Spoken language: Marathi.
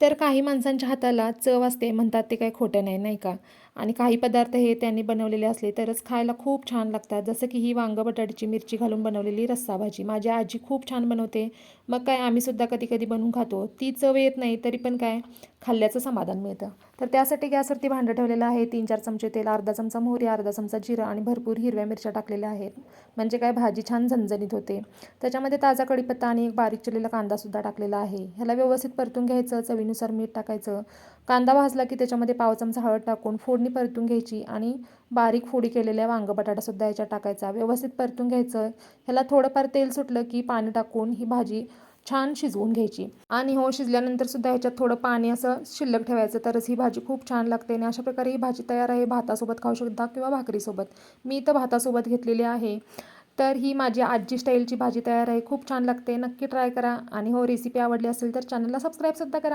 तर काही माणसांच्या हाताला चव असते म्हणतात ते काही खोटं नाही नाही का? आणि काही पदार्थ हे त्यांनी बनवलेले असले तरच खायला खूप छान लागतात. जसं की ही वांग बटाट्याची मिरची घालून बनवलेली रस्सा भाजी. माझी आजी खूप छान बनवते. मग काय आम्हीसुद्धा कधी कधी बनवून खातो. ती चव येत नाही तरी पण काय? खाल्ल्याचं समाधान मिळतं. तर त्यासाठी गॅसवरती भांडं ठेवलेलं आहे. तीन चार चमचे तेल अर्धा चमचा मोहरी अर्धा चमचा जिरा आणि भरपूर हिरव्या मिरच्या टाकलेल्या आहेत. म्हणजे काय? भाजी छान झणझणीत होते. त्याच्यामध्ये ताजा कढीपत्ता आणि एक बारीक चिरलेला कांदासुद्धा टाकलेला आहे. ह्याला व्यवस्थित परतून घ्यायचं. चवीनुसार मीठ टाकायचं. कांदा भाजला की त्याच्यामध्ये पाव चमचा हळद टाकून फोडणी परतून घ्यायची आणि बारीक फोडी केलेल्या वांग बटाटासुद्धा याच्यात टाकायचा. व्यवस्थित परतून घ्यायचं. ह्याला थोडंफार तेल सुटलं की पाणी टाकून ही भाजी छान शिजवून घ्यायची. आणि हो शिजल्यानंतर सुद्धा ह्याच्यात थोडं पाणी असं शिल्लक ठेवायचं तरच ही भाजी खूप छान लागते. आणि अशा प्रकारे ही भाजी तयार आहे भातासोबत खाऊ शकता किंवा भाकरीसोबत. मी तर भातासोबत घेतलेली आहे. तर ही माझी आजी स्टाईलची भाजी तयार आहे खूप छान लागते. नक्की ट्राय करा. आणि हो रेसिपी आवडली असेल तर चॅनलला सबस्क्राईबसुद्धा करा.